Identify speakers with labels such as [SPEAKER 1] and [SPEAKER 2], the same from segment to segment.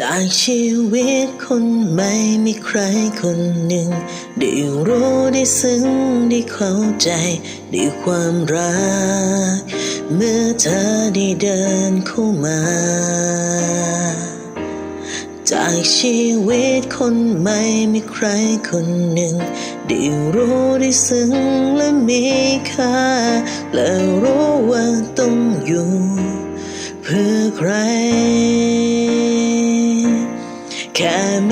[SPEAKER 1] จากชีวิตคนไม่มีใครคนหนึ่ง ได้รู้ได้ซึ้งได้เข้าใจได้ความรัก เมื่อเธอได้เดินเข้ามา จากชีวิตคนไม่มีใครคนหนึ่ง ได้รู้ได้ซึ้งและมีค่า และรู้ว่าต้องอยู่ เพื่อใคร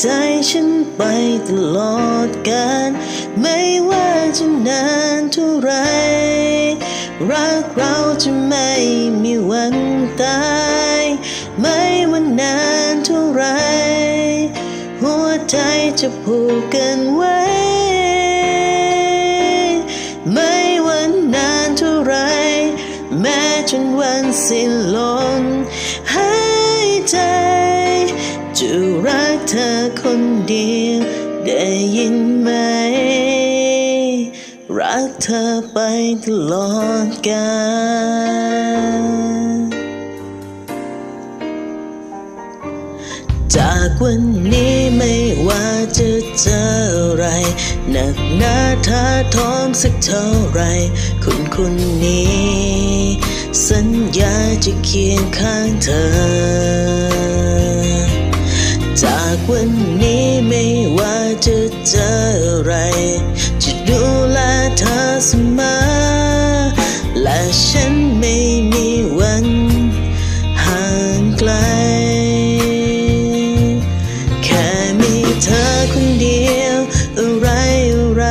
[SPEAKER 1] ใจฉันไปตลอดกาลไม่ว่าจะนานเท่าไร รักเราจะไม่มีวันตาย ไม่ว่านานเท่าไร หัวใจจะผูกกันไว้ ไม่ว่านานเท่าไร แม้จนวันสิ้นลมหายใจ จะรักเธอคนเดียวได้ยินไหม รักเธอไปตลอดกาลจากวันนี้ไม่ว่าจะเจออะไรหนักหนาท้าทอมสักเท่าไร คนคนนี้ สัญญาจะเคียงข้างเธอ วันนี้ไม่ว่าจะเจออะไร จะดูแลเธอเสมอ และฉันไม่มีวันห่างไกล แค่มีเธอคนเดียว อะไรอะไร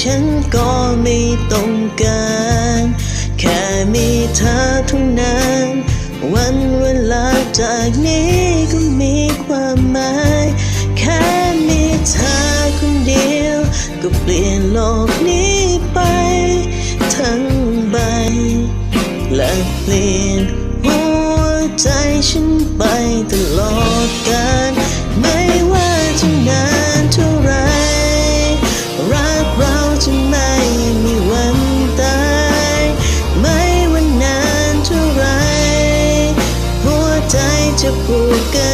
[SPEAKER 1] ฉันก็ไม่ต้องการ แค่มีเธอเท่านั้น วันเวลาจากนี้ก็มี เปลี่ยนโลกนี้ไป ทั้งใบ และเปลี่ยนหัวใจฉันไปตลอดกาลไม่ว่าจะนานเท่าไร รักเราจะไม่มีวันตาย ไม่ว่านานเท่าไร หัวใจจะผูกกัน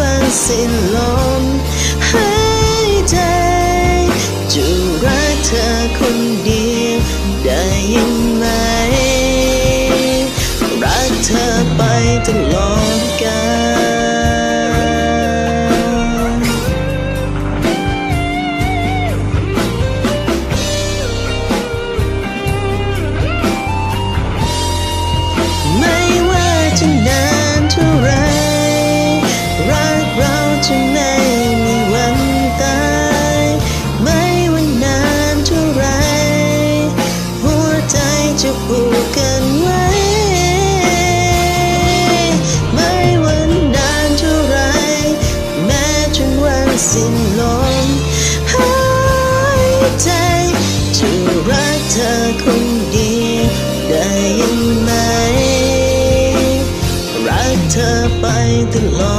[SPEAKER 1] ว่าสิ้นลมหา ยิน